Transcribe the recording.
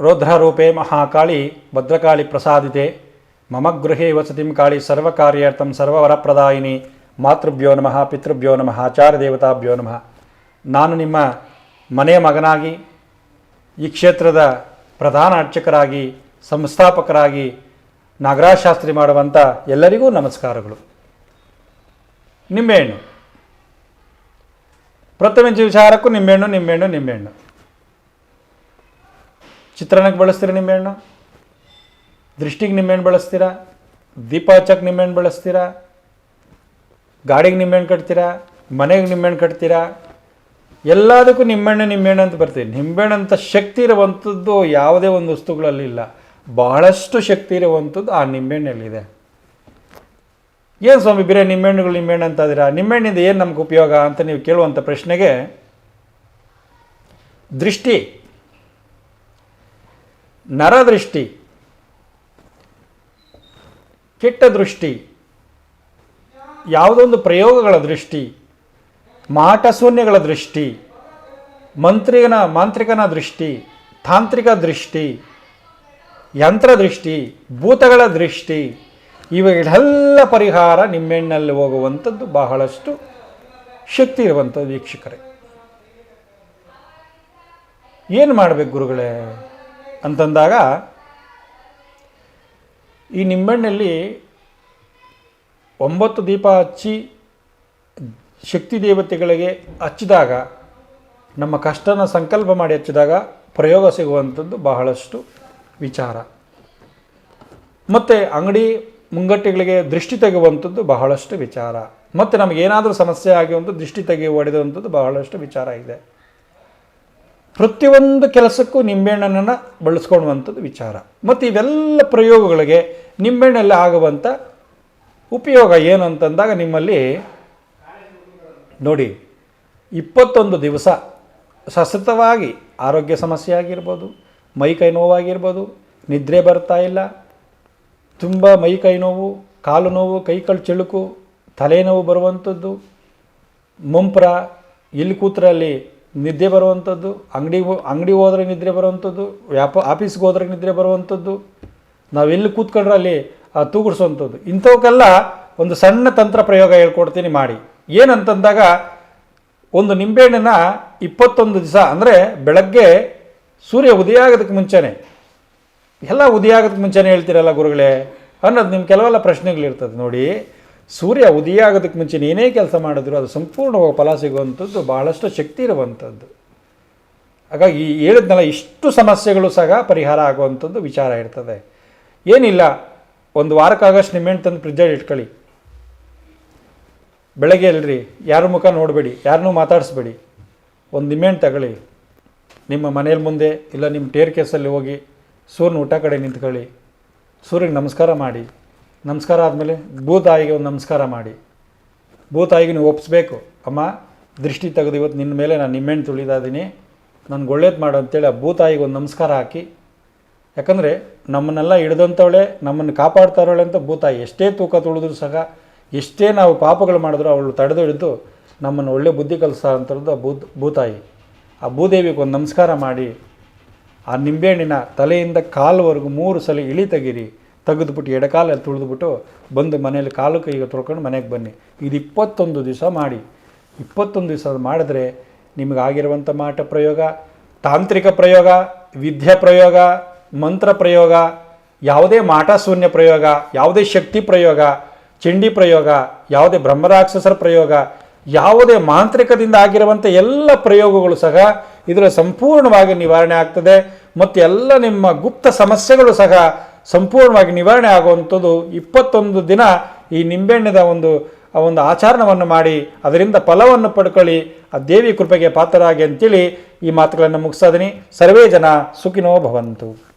ರೌದ್ರರೂಪೇ ಮಹಾಕಾಳಿ ಭದ್ರಕಾಳಿ ಪ್ರಸಾದಿತೆ, ಮಮ ಗೃಹೇ ವಸತಿಂ ಕಾಳಿ ಸರ್ವಕಾರ್ಯಾರ್ಥಂ ಸರ್ವವರಪ್ರದಾಯಿನಿ, ಮಾತೃಭ್ಯೋ ನಮಃ, ಪಿತೃಭ್ಯೋ ನಮಃ, ಆಚಾರ್ಯ ದೇವತಾಭ್ಯೋ ನಮಃ. ನಾನು ನಿಮ್ಮ ಮನೆಯ ಮಗನಾಗಿ, ಈ ಕ್ಷೇತ್ರದ ಪ್ರಧಾನ ಅರ್ಚಕರಾಗಿ, ಸಂಸ್ಥಾಪಕರಾಗಿ ನಾಗರಾಜ್ ಮಾಡುವಂಥ ಎಲ್ಲರಿಗೂ ನಮಸ್ಕಾರಗಳು. ನಿಂಬೆಹಣ್ಣು. ಪ್ರಥಮ ವಿಚಾರಕ್ಕೂ ನಿಂಬೆಹಣ್ಣು ನಿಂಬೆಹಣ್ಣು ನಿಂಬೆಹಣ್ಣು. ಚಿತ್ರಾನ್ನಕ್ಕೆ ಬಳಸ್ತೀರಾ ನಿಂಬೆಹಣ್ಣು ದೃಷ್ಟಿಗೆ ನಿಂಬೆಹಣ್ಣು ಬಳಸ್ತೀರಾ? ದೀಪ ಹಚ್ಚಕ್ಕೆ ನಿಂಬೆಹಣ್ಣು ಬಳಸ್ತೀರಾ? ಗಾಡಿಗೆ ನಿಂಬೆಹಣ್ಣು ಕಟ್ತೀರಾ? ಮನೆಗೆ ನಿಂಬೆಹಣ್ಣು ಕಟ್ತೀರಾ? ಎಲ್ಲದಕ್ಕೂ ನಿಂಬೆಹಣ್ಣು ನಿಂಬೆಹಣ್ಣು ಅಂತ ಬರ್ತೀವಿ ನಿಂಬೆಹಣ್ಣು ಅಂತ ಶಕ್ತಿ ಇರುವಂಥದ್ದು ಯಾವುದೇ ಒಂದು ವಸ್ತುಗಳಲ್ಲಿ ಇಲ್ಲ. ಬಹಳಷ್ಟು ಶಕ್ತಿ ಇರುವಂಥದ್ದು ಆ ನಿಂಬೆಹಣ್ಣಲ್ಲಿದೆ ಏನು ಸ್ವಾಮಿ, ಬೇರೆ ನಿಂಬೆಹಣ್ಣುಗಳು ನಿಂಬೆಹಣ್ಣು ಅಂತ ಇದ್ದೀರಾ ನಿಂಬೆಹಣ್ಣಿಂದ ಏನು ನಮ್ಗೆ ಉಪಯೋಗ ಅಂತ ನೀವು ಕೇಳುವಂಥ ಪ್ರಶ್ನೆಗೆ ದೃಷ್ಟಿ. ನರದೃಷ್ಟಿ ಕೆಟ್ಟ ದೃಷ್ಟಿ ಯಾವುದೊಂದು ಪ್ರಯೋಗಗಳ ದೃಷ್ಟಿ, ಮಾಟಶೂನ್ಯಗಳ ದೃಷ್ಟಿ, ಮಂತ್ರಿಗನ, ಮಾಂತ್ರಿಕನ ದೃಷ್ಟಿ, ತಾಂತ್ರಿಕ ದೃಷ್ಟಿ ಯಂತ್ರದೃಷ್ಟಿ ಭೂತಗಳ ದೃಷ್ಟಿ, ಇವೆಲ್ಲ ಪರಿಹಾರ ನಿಮ್ಮೆಣ್ಣಲ್ಲಿ ಹೋಗುವಂಥದ್ದು ಬಹಳಷ್ಟು ಶಕ್ತಿ ಇರುವಂಥದ್ದು ವೀಕ್ಷಕರೇ. ಏನು ಮಾಡಬೇಕು ಗುರುಗಳೇ? ಅಂತಂದಾಗ ಈ ನಿಂಬೆಹಣ್ಣಲ್ಲಿ ಒಂಬತ್ತು ದೀಪ ಹಚ್ಚಿ ಶಕ್ತಿ ದೇವತೆಗಳಿಗೆ ಹಚ್ಚಿದಾಗ, ನಮ್ಮ ಕಷ್ಟನ ಸಂಕಲ್ಪ ಮಾಡಿ ಹಚ್ಚಿದಾಗ ಪ್ರಯೋಗ ಸಿಗುವಂಥದ್ದು ಬಹಳಷ್ಟು ವಿಚಾರ. ಮತ್ತು ಅಂಗಡಿ ಮುಂಗಟ್ಟೆಗಳಿಗೆ ದೃಷ್ಟಿ ತೆಗೆಯುವಂಥದ್ದು ಬಹಳಷ್ಟು ವಿಚಾರ. ಮತ್ತು ನಮಗೇನಾದರೂ ಸಮಸ್ಯೆ ಆಗಿರುವಂಥ ದೃಷ್ಟಿ ತೆಗೆಯುವ ಹೊಡೆದಂಥದ್ದು ಬಹಳಷ್ಟು ವಿಚಾರ ಇದೆ. ಪ್ರತಿಯೊಂದು ಕೆಲಸಕ್ಕೂ ನಿಂಬೆಹಣ್ಣನ್ನು ಬಳಸ್ಕೊಳ್ಳುವಂಥದ್ದು ವಿಚಾರ. ಮತ್ತು ಇವೆಲ್ಲ ಪ್ರಯೋಗಗಳಿಗೆ ನಿಂಬೆಹಣ್ಣಲ್ಲಿ ಆಗುವಂಥ ಉಪಯೋಗ ಏನು ಅಂತಂದಾಗ ನಿಮ್ಮಲ್ಲಿ ನೋಡಿ, ಇಪ್ಪತ್ತೊಂದು ದಿವಸ ಸತತವಾಗಿ ಆರೋಗ್ಯ ಸಮಸ್ಯೆ ಆಗಿರ್ಬೋದು, ಮೈ ಕೈ ನೋವಾಗಿರ್ಬೋದು, ನಿದ್ರೆ ಬರ್ತಾ ಇಲ್ಲ, ತುಂಬ ಮೈ ಕೈ ನೋವು, ಕಾಲು ನೋವು, ಕೈ ಕಾಲು ಚಿಳುಕು ತಲೆನೋವು ಬರುವಂಥದ್ದು, ಮುಂಪ್ರ, ಇಲ್ಲಿ ಕೂತ್ರಲ್ಲಿ ನಿದ್ದೆ ಬರುವಂಥದ್ದು ಅಂಗಡಿ ಅಂಗಡಿ ಹೋದ್ರೆ ನಿದ್ರೆ ಬರುವಂಥದ್ದು, ವ್ಯಾಪ, ಆಫೀಸ್ಗೆ ಹೋದ್ರೆ ನಿದ್ರೆ ಬರುವಂಥದ್ದು. ನಾವೆಲ್ಲಿ ಕೂತ್ಕೊಂಡ್ರೆ ಅಲ್ಲಿ ತೂಗುಡಿಸುವಂಥದ್ದು ಇಂಥವಕ್ಕೆಲ್ಲ ಒಂದು ಸಣ್ಣ ತಂತ್ರ ಪ್ರಯೋಗ ಹೇಳ್ಕೊಡ್ತೀನಿ ಮಾಡಿ. ಏನಂತಂದಾಗ, ಒಂದು ನಿಂಬೆಹಣ್ಣನ್ನ ಇಪ್ಪತ್ತೊಂದು ದಿವಸ, ಅಂದರೆ ಬೆಳಗ್ಗೆ ಸೂರ್ಯ ಉದಯ ಆಗೋದಕ್ಕೆ ಮುಂಚೆನೇ. ಎಲ್ಲ ಉದಯ ಆಗೋದಕ್ಕೆ ಮುಂಚೆನೇ ಹೇಳ್ತೀರಲ್ಲ ಗುರುಗಳೇ? ಅನ್ನೋದು ನಿಮ್ಮ ಕೆಲವೆಲ್ಲ ಪ್ರಶ್ನೆಗಳಿರ್ತದೆ ನೋಡಿ. ಸೂರ್ಯ ಉದಯ ಆಗೋದಕ್ಕೆ ಮುಂಚೆ ಏನೇ ಕೆಲಸ ಮಾಡಿದ್ರು, ಅದು ಸಂಪೂರ್ಣವಾಗಿ ಫಲ ಸಿಗುವಂಥದ್ದು ಭಾಳಷ್ಟು ಶಕ್ತಿ ಇರುವಂಥದ್ದು. ಹಾಗಾಗಿ ಹೇಳಿದ್ನಲ್ಲ, ಇಷ್ಟು ಸಮಸ್ಯೆಗಳು ಸಹ ಪರಿಹಾರ ಆಗುವಂಥದ್ದು ವಿಚಾರ ಇರ್ತದೆ. ಏನಿಲ್ಲ, ಒಂದು ವಾರಕ್ಕಾಗಷ್ಟು ನಿಮ್ಮೆಣ್ಣು ತಂದು ಫ್ರಿಜ್ಜಲ್ಲಿ ಇಟ್ಕೊಳ್ಳಿ. ಬೆಳಗ್ಗೆ ಅಲ್ರಿ ಯಾರ ಮುಖ ನೋಡಬೇಡಿ, ಯಾರನ್ನೂ ಮಾತಾಡಿಸ್ಬೇಡಿ. ಒಂದು ನಿಮ್ಮೆಣ್ಣು ತಗೊಳ್ಳಿ. ನಿಮ್ಮ ಮನೇಲಿ ಮುಂದೆ ಇಲ್ಲ, ನಿಮ್ಮ ಟೇರ್ ಕೇಸಲ್ಲಿ ಹೋಗಿ, ಸೂರ್ಯನ ಊಟ ಕಡೆ ನಿಂತ್ಕೊಳ್ಳಿ. ಸೂರ್ಯಗೆ ನಮಸ್ಕಾರ ಮಾಡಿ. ನಮಸ್ಕಾರ ಆದಮೇಲೆ ಭೂತಾಯಿಗೆ ಒಂದು ನಮಸ್ಕಾರ ಮಾಡಿ. ಭೂತಾಯಿಗೆ ನೀವು ಒಪ್ಪಿಸ್ಬೇಕು ಅಮ್ಮ, ದೃಷ್ಟಿ ತೆಗೆದು ಇವತ್ತು ನಿನ್ನ ಮೇಲೆ ನಾನು ನಿಮ್ಮೆಣ್ಣು ತುಳಿತಾ ಇದ್ದೀನಿ. ನನಗೆ ಒಳ್ಳೇದು ಮಾಡು ಅಂತೇಳಿ ಆ ಭೂತಾಯಿಗೆ ಒಂದು ನಮಸ್ಕಾರ ಹಾಕಿ. ಯಾಕಂದರೆ ನಮ್ಮನ್ನೆಲ್ಲ ಹಿಡ್ದಂಥವಳೆ, ನಮ್ಮನ್ನು ಕಾಪಾಡ್ತಾರವಳೆ ಅಂತ ಭೂತಾಯಿ ಎಷ್ಟೇ ತೂಕ ತುಳಿದ್ರು ಸಹ, ಎಷ್ಟೇ ನಾವು ಪಾಪಗಳು ಮಾಡಿದ್ರು ಅವಳು ತಡೆದು ಹಿಡಿದು ನಮ್ಮನ್ನು ಒಳ್ಳೆ ಬುದ್ಧಿ ಕಲಿಸ್ತಾ ಅಂಥದ್ದು ಆ ಭೂತ್ ಭೂತಾಯಿ ಆ ಭೂದೇವಿಗೆ ಒಂದು ನಮಸ್ಕಾರ ಮಾಡಿ, ಆ ನಿಂಬೆಹಣ್ಣಿನ ತಲೆಯಿಂದ ಕಾಲುವರೆಗೂ ಮೂರು ಸಲ ಇಳಿ ತೆಗೀರಿ. ತೆಗೆದುಬಿಟ್ಟು ಎಡಕಾಲಲ್ಲಿ ತುಳಿದ್ಬಿಟ್ಟು ಬಂದು ಮನೇಲಿ ಕಾಲು ಕೈಗೆ ತೊಳ್ಕೊಂಡು ಮನೆಗೆ ಬನ್ನಿ. ಇದು ಇಪ್ಪತ್ತೊಂದು ದಿವಸ ಮಾಡಿ. ಇಪ್ಪತ್ತೊಂದು ದಿವಸ ಮಾಡಿದ್ರೆ ನಿಮಗಾಗಿರುವಂಥ ಮಾಟ ಪ್ರಯೋಗ, ತಾಂತ್ರಿಕ ಪ್ರಯೋಗ, ವಿದ್ಯಾ ಪ್ರಯೋಗ, ಮಂತ್ರ ಪ್ರಯೋಗ, ಯಾವುದೇ ಮಾಟ ಶೂನ್ಯ ಪ್ರಯೋಗ, ಯಾವುದೇ ಶಕ್ತಿ ಪ್ರಯೋಗ, ಚಂಡಿ ಪ್ರಯೋಗ, ಯಾವುದೇ ಬ್ರಹ್ಮರಾಕ್ಷಸರ ಪ್ರಯೋಗ, ಯಾವುದೇ ಮಾಂತ್ರಿಕದಿಂದ ಆಗಿರುವಂಥ ಎಲ್ಲ ಪ್ರಯೋಗಗಳು ಸಹ ಇದರ ಸಂಪೂರ್ಣವಾಗಿ ನಿವಾರಣೆ ಆಗ್ತದೆ. ಮತ್ತು ಎಲ್ಲ ನಿಮ್ಮ ಗುಪ್ತ ಸಮಸ್ಯೆಗಳು ಸಹ ಸಂಪೂರ್ಣವಾಗಿ ನಿವಾರಣೆ ಆಗುವಂಥದ್ದು ಇಪ್ಪತ್ತೊಂದು ದಿನ ಈ ನಿಂಬೆಹಣ್ಣದ ಒಂದು ಒಂದು ಆಚರಣವನ್ನು ಮಾಡಿ ಅದರಿಂದ ಫಲವನ್ನು ಪಡ್ಕೊಳ್ಳಿ. ಆ ದೇವಿ ಕೃಪೆಗೆ ಪಾತ್ರರಾಗಿ ಅಂತೇಳಿ ಈ ಮಾತುಗಳನ್ನು ಮುಗಿಸೋದೀನಿ ಸರ್ವೇ ಜನ ಸುಖಿನೋ ಭವಂತು.